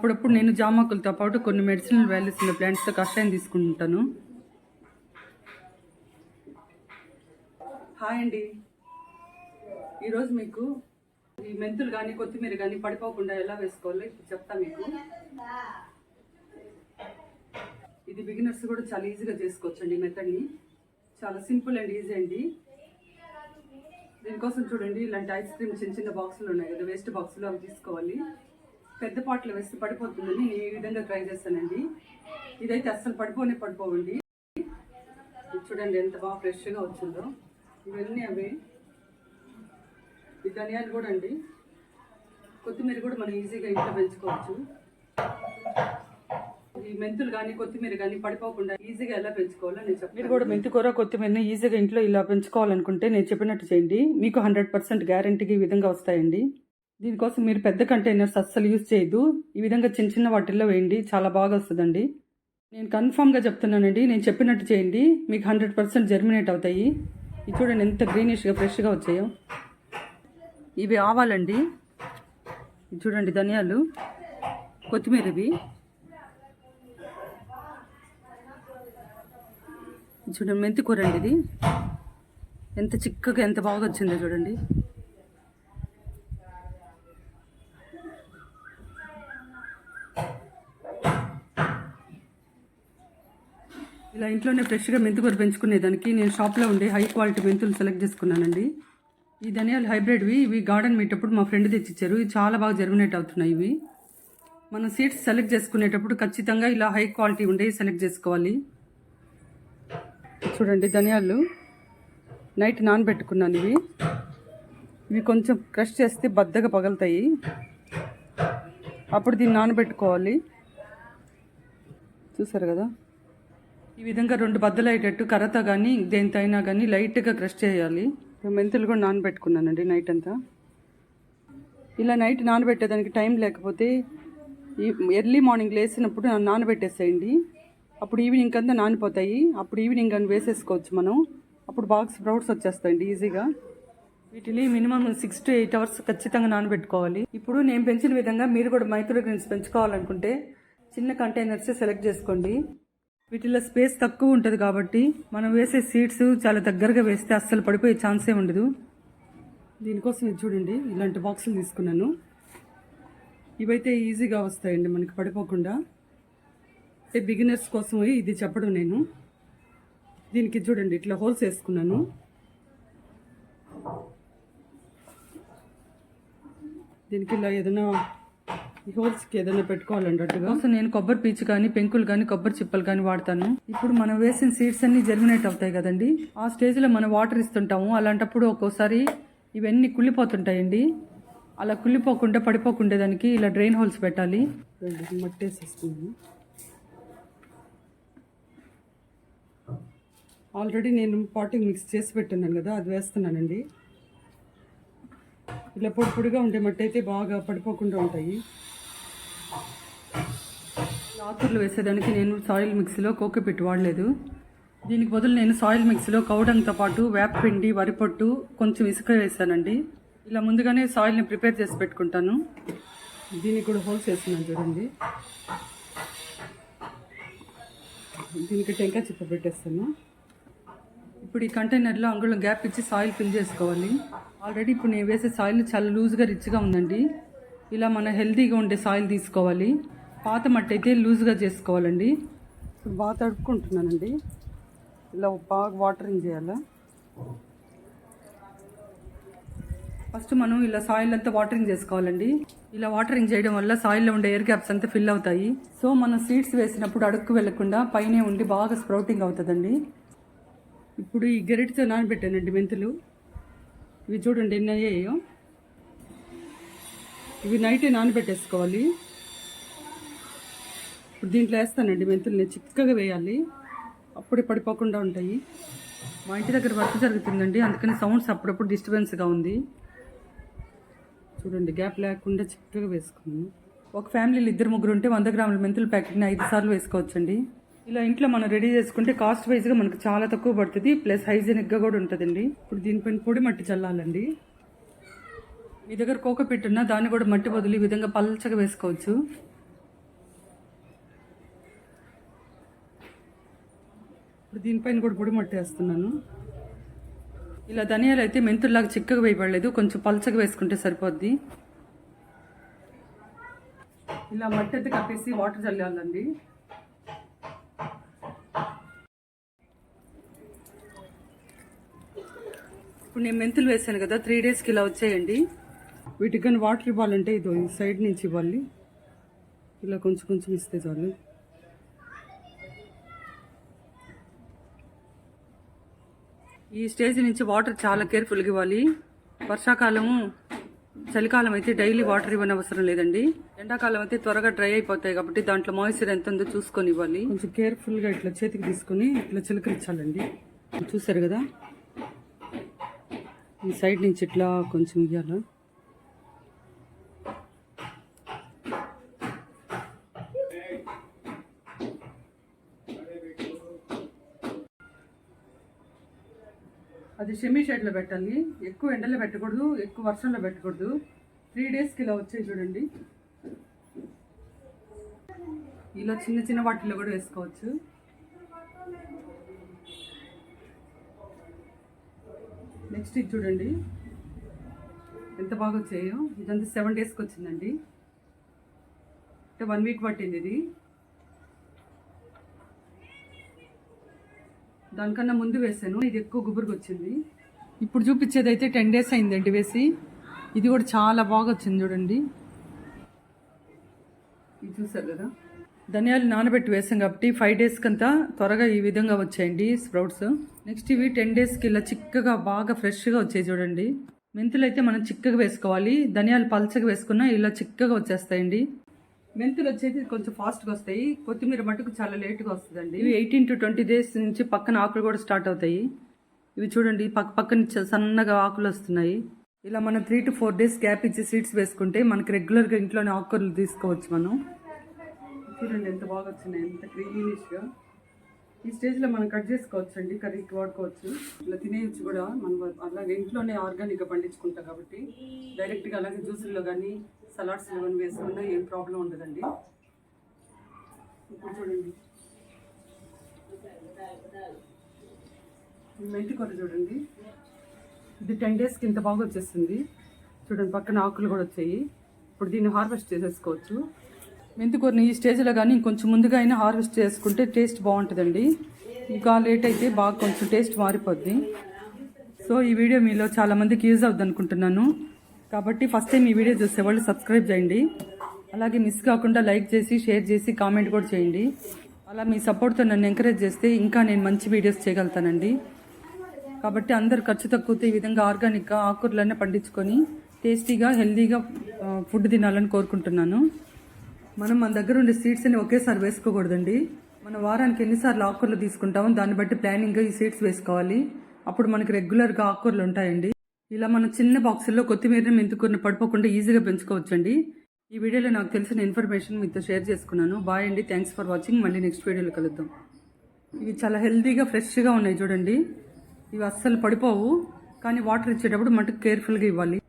అప్పుడప్పుడు నేను జామాకులతో పాటు కొన్ని మెడిసినల్ వాల్యూస్ ఉన్న ప్లాంట్స్తో కషాయం తీసుకుంటాను. హాయ్ అండి. ఈరోజు మీకు ఈ మెంతులు కానీ కొత్తిమీర కానీ పడిపోకుండా ఎలా వేసుకోవాలో ఇప్పుడు చెప్తా మీకు. ఇది బిగినర్స్ కూడా చాలా ఈజీగా చేసుకోవచ్చు అండి మెథడ్ని చాలా సింపుల్ అండ్ ఈజీ అండి. దీనికోసం చూడండి ఇలాంటి ఐస్ క్రీమ్ చిన్న చిన్న బాక్సులు ఉన్నాయి కదా వేస్ట్ బాక్సులు అవి తీసుకోవాలి. పెద్ద పాటలు వేస్తే పడిపోతుందని నేను ఈ విధంగా ట్రై చేస్తానండి ఇదైతే అస్సలు పడిపోనే పడిపోవండి. చూడండి ఎంత బాగా ఫ్రెష్గా వచ్చిందో. ఇవన్నీ అవి. ఈ ధనియాలు కూడా అండి. కొత్తిమీర కూడా మనం ఈజీగా ఇంట్లో పెంచుకోవచ్చు. ఈ మెంతులు కానీ కొత్తిమీర కానీ పడిపోకుండా ఈజీగా ఎలా పెంచుకోవాలో నేను చెప్పి మీరు కూడా మెంతికూర కొత్తిమీరని ఈజీగా ఇంట్లో ఇలా పెంచుకోవాలనుకుంటే నేను చెప్పినట్టు చేయండి. మీకు హండ్రెడ్ పర్సెంట్ గ్యారంటీకి ఈ విధంగా వస్తాయండి. దీనికోసం మీరు పెద్ద కంటైనర్స్ అస్సలు యూజ్ చేయొద్దు. ఈ విధంగా చిన్న చిన్న వాటిల్లో వేయండి. చాలా బాగా వస్తుందండి. నేను కన్ఫామ్గా చెప్తున్నానండి. నేను చెప్పినట్టు చేయండి. మీకు హండ్రెడ్ పర్సెంట్ జర్మినేట్ అవుతాయి. ఇది చూడండి ఎంత గ్రీనిష్గా ఫ్రెష్గా వచ్చాయో. ఇవి ఆవాలండి. చూడండి ధనియాలు. కొత్తిమీర ఇవి చూడండి మెంతి కూర అండి ఇది. ఎంత చిక్కగా ఎంత బాగా వచ్చిందో చూడండి. ఇలా ఇంట్లోనే ఫ్రెష్గా మెంతికూర పెంచుకునేదానికి నేను షాప్లో ఉండే హై క్వాలిటీ మెంతులు సెలెక్ట్ చేసుకున్నానండి. ఈ ధనియాలు హైబ్రిడ్వి ఇవి గార్డెన్ మీటప్పుడు మా ఫ్రెండ్ తెచ్చిచ్చారు. ఇవి చాలా బాగా జర్మినేట్ అవుతున్నాయి ఇవి. మనం సీడ్స్ సెలెక్ట్ చేసుకునేటప్పుడు ఖచ్చితంగా ఇలా హై క్వాలిటీ ఉండేవి సెలెక్ట్ చేసుకోవాలి. చూడండి ధనియాలు. నైట్ నానబెట్టుకున్నాను ఇవి. ఇవి కొంచెం క్రష్ చేస్తే బద్దగా పగలుతాయి. అప్పుడు దీన్ని నానబెట్టుకోవాలి. చూసారు కదా? ఈ విధంగా రెండు బద్దలు అయ్యేటట్టు కర్రతో కానీ దేనితైనా కానీ లైట్గా క్రష్ చేయాలి. మెంతులు కూడా నానబెట్టుకున్నానండి నైట్ అంతా. ఇలా నైట్ నానబెట్టేదానికి టైం లేకపోతే ఈ ఎర్లీ మార్నింగ్ లేసినప్పుడు నానబెట్టేసేయండి. అప్పుడు ఈవినింగ్ అంతా నానిపోతాయి. అప్పుడు ఈవినింగ్ అని వేసేసుకోవచ్చు మనం. అప్పుడు బాక్స్ స్ప్రౌట్స్ వచ్చేస్తాయండి ఈజీగా. వీటిని minimum six to eight hours ఖచ్చితంగా నానబెట్టుకోవాలి. ఇప్పుడు నేను పెంచిన విధంగా మీరు కూడా మైక్రోగ్రీన్స్ పెంచుకోవాలనుకుంటే చిన్న కంటైనర్స్ సెలెక్ట్ చేసుకోండి. వీటిలో స్పేస్ తక్కువ ఉంటుంది కాబట్టి మనం వేసే సీడ్స్ చాలా దగ్గరగా వేస్తే అస్సలు పడిపోయే ఛాన్సే ఉండదు. దీనికోసం ఇది చూడండి ఇలాంటి బాక్సులు తీసుకున్నాను. ఇవైతే ఈజీగా వస్తాయండి మనకి పడిపోకుండా. అంటే బిగినర్స్ కోసం ఇది చెప్పడం నేను. దీనికి చూడండి ఇట్లా హోల్స్ వేసుకున్నాను. దీనికి ఇలా ఏదైనా హోల్స్కి ఏదైనా పెట్టుకోవాలండి అట్టుగా సో నేను కొబ్బరి పీచు కానీ పెంకులు కానీ కొబ్బరి చిప్పలు కానీ వాడతాను. ఇప్పుడు మనం వేసిన సీడ్స్ అన్ని జర్మినేట్ అవుతాయి కదండి. ఆ స్టేజ్లో మనం వాటర్ ఇస్తుంటాము. అలాంటప్పుడు ఒక్కోసారి ఇవన్నీ కుళ్ళిపోతుంటాయండి. అలా కుళ్ళిపోకుండా పడిపోకుండా దానికి ఇలా డ్రైన్ హోల్స్ పెట్టాలి. మట్టి వేసేస్తున్నాను ఆల్రెడీ నేను పాటింగ్ మిక్స్ చేసి పెట్టున్నాను కదా అది వేస్తున్నానండి. ఇలా పొడి పొడిగా ఉండే మట్టి అయితే బాగా పడిపోకుండా ఉంటాయి. ఆకుర్లు వేసేదానికి నేను సాయిల్ మిక్సీలో కోకపెట్టి వాడలేదు. దీనికి బదులు నేను సాయిల్ మిక్సీలో కౌడంతో పాటు వేపపిండి వరిపొట్టు కొంచెం ఇసుక వేసానండి. ఇలా ముందుగానే సాయిల్ని ప్రిపేర్ చేసి పెట్టుకుంటాను. దీనికి కూడా హోల్స్ వేస్తున్నాను చూడండి. దీనికి టెంకాయ చిప్ప పెట్టేస్తాను. ఇప్పుడు ఈ కంటైనర్లో అంగుళం గ్యాప్ ఇచ్చి సాయిల్ ఫిల్ చేసుకోవాలి. ఆల్రెడీ ఇప్పుడు నేను వేసే సాయిల్ చాలా లూజ్గా రిచ్గా ఉందండి. ఇలా మన హెల్తీగా ఉండే సాయిల్ తీసుకోవాలి. పాత మట్టి అయితే లూజ్గా చేసుకోవాలండి. ఇప్పుడు బాగా తడుపుకుంటున్నానండి. ఇలా బాగా వాటరింగ్ చేయాలా? ఫస్ట్ మనం ఇలా సాయిల్ అంతా వాటరింగ్ చేసుకోవాలండి. ఇలా వాటరింగ్ చేయడం వల్ల సాయిల్లో ఉండే ఎయిర్ గ్యాప్స్ అంతా ఫిల్ అవుతాయి. సో మనం సీడ్స్ వేసినప్పుడు అడుక్కు వెళ్ళకుండా పైనే ఉండి బాగా స్ప్రౌటింగ్ అవుతుందండి. ఇప్పుడు ఈ గరిటితో నానబెట్టానండి మెంతులు. ఇవి చూడండి ఎన్ని అయ్యాయో. ఇవి నైటే నానబెట్టేసుకోవాలి. ఇప్పుడు దీంట్లో వేస్తానండి మెంతుల్ని చిక్కగా వేయాలి. అప్పుడే పడిపోకుండా ఉంటాయి. మా ఇంటి దగ్గర వర్క్ జరుగుతుందండి అందుకని సౌండ్స్ అప్పుడప్పుడు డిస్టర్బెన్స్గా ఉంది. చూడండి గ్యాప్ లేకుండా చిక్కగా వేసుకున్నాను. ఒక ఫ్యామిలీలో ఇద్దరు ముగ్గురు ఉంటే వంద గ్రాముల మెంతుల ప్యాకెట్ని ఐదు సార్లు వేసుకోవచ్చండి. ఇలా ఇంట్లో మనం రెడీ చేసుకుంటే కాస్ట్ వైజ్గా మనకు చాలా తక్కువ పడుతుంది ప్లస్ హైజీనిక్గా కూడా ఉంటుందండి. ఇప్పుడు దీనిపైన పొడి మట్టి చల్లాలండి. మీ దగ్గర కోక పెట్టున్నా దాన్ని కూడా మట్టి బదులు ఈ విధంగా పల్చగా వేసుకోవచ్చు. ఇప్పుడు దీనిపైన కూడా పొడి మట్టి వేస్తున్నాను. ఇలా ధనియాలు అయితే మెంతుల్లాగా చిక్కగా వేయబడలేదు కొంచెం పల్చగా వేసుకుంటే సరిపోద్ది. ఇలా మట్టి అయితే కప్పేసి వాటర్ చల్లాలండి. ఇప్పుడు నేను మెంతులు వేసాను కదా త్రీ డేస్కి ఇలా వచ్చాయండి. వీటికి కానీ వాటర్ ఇవ్వాలంటే ఇదో ఈ సైడ్ నుంచి ఇవ్వాలి. ఇలా కొంచెం కొంచెం ఇస్తే చాలు. ఈ స్టేజ్ నుంచి వాటర్ చాలా కేర్ఫుల్గా ఇవ్వాలి. వర్షాకాలము చలికాలం అయితే డైలీ వాటర్ ఇవ్వని అవసరం లేదండి. ఎండాకాలం అయితే త్వరగా డ్రై అయిపోతాయి కాబట్టి దాంట్లో మాయిశ్చర్ ఎంత ఉందో చూసుకొని ఇవ్వాలి. కొంచెం కేర్ఫుల్గా ఇట్లా చేతికి తీసుకొని ఇట్లా చిలకరించాలండి. చూసారు కదా? ఈ సైడ్ నుంచి ఇట్లా కొంచెం ఇవ్వాలి అది షెమీ షెడ్లో పెట్టాలి. ఎక్కువ ఎండలో పెట్టకూడదు ఎక్కువ వర్షంలో పెట్టకూడదు. త్రీ డేస్కి ఇలా వచ్చాయి చూడండి. ఇలా చిన్న చిన్న వాటిల్లో కూడా వేసుకోవచ్చు. నెక్స్ట్ ఇది చూడండి. ఎంత బాగా వచ్చాయో. ఇదంతా సెవెన్ డేస్కి వచ్చిందండి. అంటే వన్ వీక్ పట్టింది ఇది. దానికన్నా ముందు వేసాను. ఇది ఎక్కువ గుబురుగా వచ్చింది. ఇప్పుడు చూపించేది అయితే టెన్ డేస్ అయిందండి వేసి. ఇది కూడా చాలా బాగా వచ్చింది చూడండి. ఇది చూసారు కదా? ధనియాలు నానబెట్టి వేసాం కాబట్టి ఫైవ్ డేస్కి అంతా త్వరగా ఈ విధంగా వచ్చాయండి స్ప్రౌట్స్. నెక్స్ట్ ఇవి టెన్ డేస్కి ఇలా చిక్కగా బాగా ఫ్రెష్గా వచ్చాయి చూడండి. మెంతులు అయితే మనం చిక్కగా వేసుకోవాలి. ధనియాలు పల్చగా వేసుకున్నా ఇలా చిక్కగా వచ్చేస్తాయండి. మెంతులు వచ్చేది కొంచెం ఫాస్ట్గా వస్తాయి. కొత్తిమీర మటుకు చాలా లేట్గా వస్తుందండి. ఇవి ఎయిటీన్ టు ట్వంటీ డేస్ నుంచి పక్కన ఆకులు కూడా స్టార్ట్ అవుతాయి. ఇవి చూడండి పక్క పక్కన చ- సన్నగా ఆకులు వస్తున్నాయి. ఇలా మనం three to four days gap ఇచ్చి సీడ్స్ వేసుకుంటే మనకి రెగ్యులర్గా ఇంట్లోనే ఆకుకూరలు తీసుకోవచ్చు మనం. చూడండి ఎంత బాగా వచ్చినాయి ఎంత క్రీమీనిష్గా ఈ స్టేజ్లో మనం కట్ చేసుకోవచ్చు అండి కర్రీకి వాడుకోవచ్చు. ఇట్లా తినేయచ్చు కూడా మనం అలాగే ఇంట్లోనే ఆర్గానిక్గా పండించుకుంటాం కాబట్టి డైరెక్ట్గా అలాగే జ్యూసుల్లో కానీ సలాడ్స్లో కానీ వేసుకున్నా ఏం ప్రాబ్లం ఉండదండి. ఇప్పుడు చూడండి. మెంతి కొర చూడండి. ఇది టెన్ డేస్కి ఇంత బాగా వచ్చేస్తుంది. చూడండి పక్కన ఆకులు కూడా వచ్చాయి. ఇప్పుడు దీన్ని హార్వెస్ట్ చేసేసుకోవచ్చు. మెంతికూరని ఈ స్టేజ్లో కానీ ఇంకొంచెం ముందుగా అయినా హార్వెస్ట్ చేసుకుంటే టేస్ట్ బాగుంటుందండి. ఇంకా లేట్ అయితే బాగా కొంచెం టేస్ట్ మారిపోద్ది. సో ఈ వీడియో మీలో చాలామందికి యూజ్ అవుద్ది అనుకుంటున్నాను కాబట్టి ఫస్ట్ టైం ఈ వీడియో చూసేవాళ్ళు సబ్స్క్రైబ్ చేయండి. అలాగే మిస్ కాకుండా లైక్ చేసి షేర్ చేసి కామెంట్ కూడా చేయండి. అలా మీ సపోర్ట్తో నన్ను ఎంకరేజ్ చేస్తే ఇంకా నేను మంచి వీడియోస్ చేయగలుగుతానండి. కాబట్టి అందరు ఖర్చు తక్కువతో ఈ విధంగా ఆర్గానిక్గా ఆకుకూరలన్నీ పండించుకొని టేస్టీగా హెల్తీగా ఫుడ్ తినాలని కోరుకుంటున్నాను. మనం మన దగ్గర ఉండే సీడ్స్ అని ఒకేసారి వేసుకోకూడదండి. మన వారానికి ఎన్నిసార్లు ఆకుకూరలు తీసుకుంటామో దాన్ని బట్టి ప్లానింగ్గా ఈ సీడ్స్ వేసుకోవాలి. అప్పుడు మనకి రెగ్యులర్గా ఆకుకూరలు ఉంటాయండి. ఇలా మనం చిన్న బాక్సుల్లో కొత్తిమీరని మెంతుకూరని పడిపోకుండా ఈజీగా పెంచుకోవచ్చండి. ఈ వీడియోలో నాకు తెలిసిన ఇన్ఫర్మేషన్ మీతో షేర్ చేసుకున్నాను. బాయ్ అండి. థ్యాంక్స్ ఫర్ వాచింగ్ మళ్ళీ నెక్స్ట్ వీడియోలో కలుద్దాం. ఇవి చాలా హెల్తీగా ఫ్రెష్గా ఉన్నాయి చూడండి. ఇవి అస్సలు పడిపోవు. కానీ వాటర్ ఇచ్చేటప్పుడు మటుకు కేర్ఫుల్గా ఇవ్వాలి.